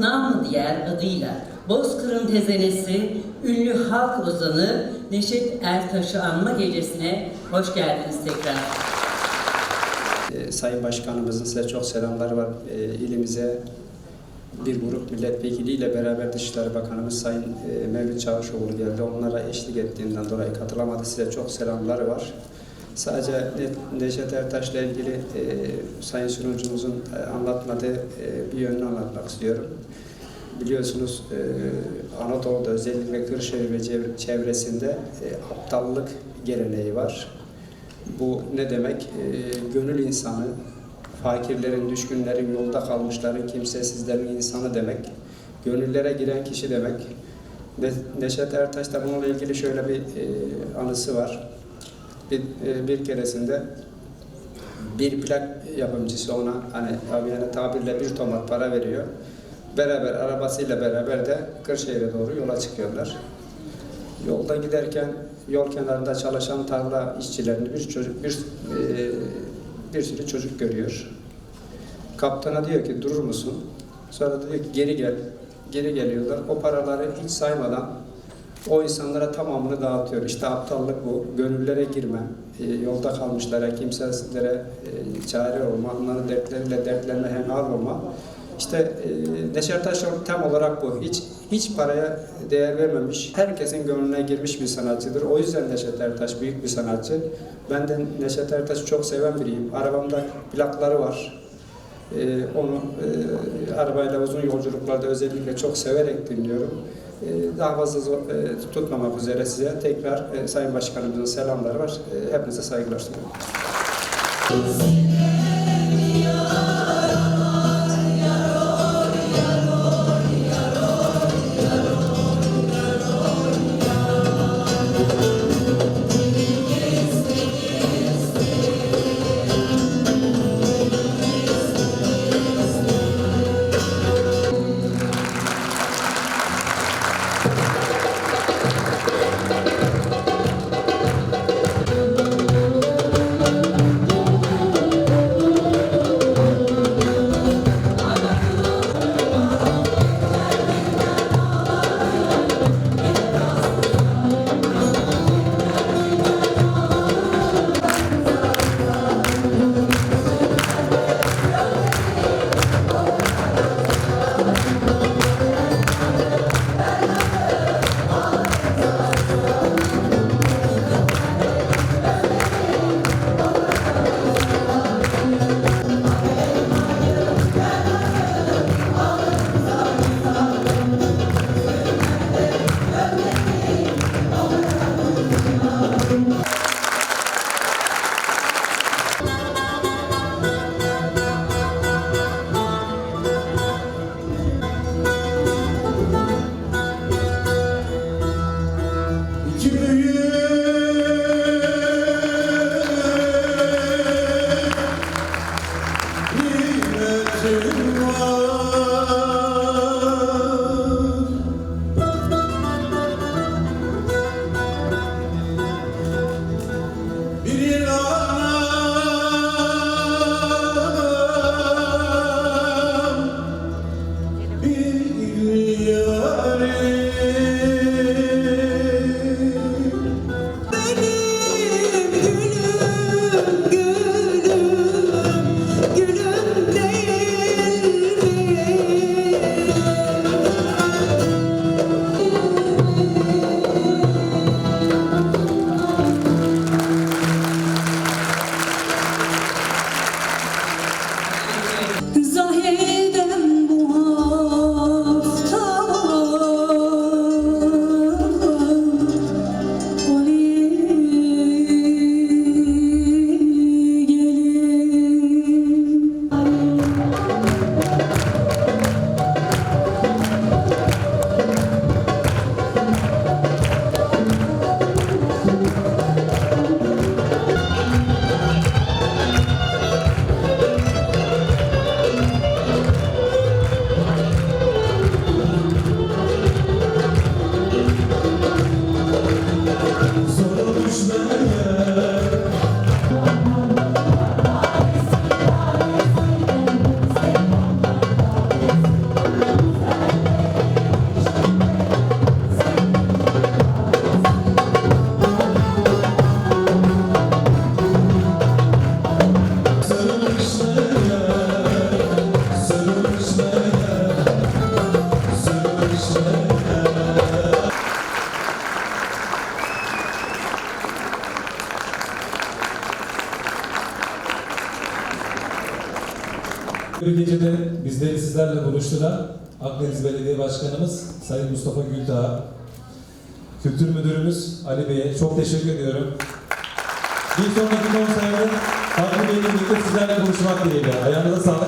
namı diğer adıyla Bozkır'ın tezenesi, ünlü halk ozanı Neşet Ertaş'ı anma gecesine hoş geldiniz tekrar. Ee, Sayın Başkanımızın size çok selamları var. Ee, ilimize bir grup milletvekiliyle beraber Dışişleri Bakanımız Sayın e, Mevlüt Çavuşoğlu geldi. Onlara eşlik ettiğinden dolayı katılamadı. Size çok selamları var. Sadece Ne- Neşet Ertaş'la ilgili e, Sayın sunucumuzun e, anlatmadığı e, bir yönünü anlatmak istiyorum. Biliyorsunuz e, Anadolu'da özellikle Kırşehir ve çev- çevresinde e, aptallık geleneği var. Bu ne demek? Ee, gönül insanı, fakirlerin, düşkünlerin, yolda kalmışların, kimsesizlerin insanı demek. Gönüllere giren kişi demek. Ne- Neşet Ertaş'ta bununla ilgili şöyle bir e, anısı var. Bir, e, bir keresinde bir plak yapımcısı ona hani yani tabirle bir tomat para veriyor. Beraber arabasıyla beraber de Kırşehir'e doğru yola çıkıyorlar. Yolda giderken yol kenarında çalışan tarla işçilerini bir çocuk bir e, bir sürü çocuk görüyor. Kaptana diyor ki durur musun? Sonra diyor ki geri gel. Geri geliyorlar. O paraları hiç saymadan o insanlara tamamını dağıtıyor. İşte aptallık bu. Gönüllere girme. e, yolda kalmışlara, kimsesizlere e, çare olma. Onların dertleriyle dertlerine hemhal olma. İşte e, Neşet Taş tam olarak bu. Hiç hiç paraya değer vermemiş. Herkesin gönlüne girmiş bir sanatçıdır. O yüzden Neşet Ertaş büyük bir sanatçı. Ben de Neşet Ertaş'ı çok seven biriyim. Arabamda plakları var. E, onu e, arabayla uzun yolculuklarda özellikle çok severek dinliyorum. E, daha fazla zor- e, tutmamak üzere size tekrar e, Sayın Başkanımızın selamları var. E, hepinize saygılar sunuyorum. to Christmas. Bir gecede bizleri sizlerle buluşturan Akdeniz Belediye Başkanımız Sayın Mustafa Gültağ, Kültür Müdürümüz Ali Bey'e çok teşekkür ediyorum. Bir sonraki konserde farklı bir etkinlikte sizlerle buluşmak dileğiyle. Ayağınıza sağlık.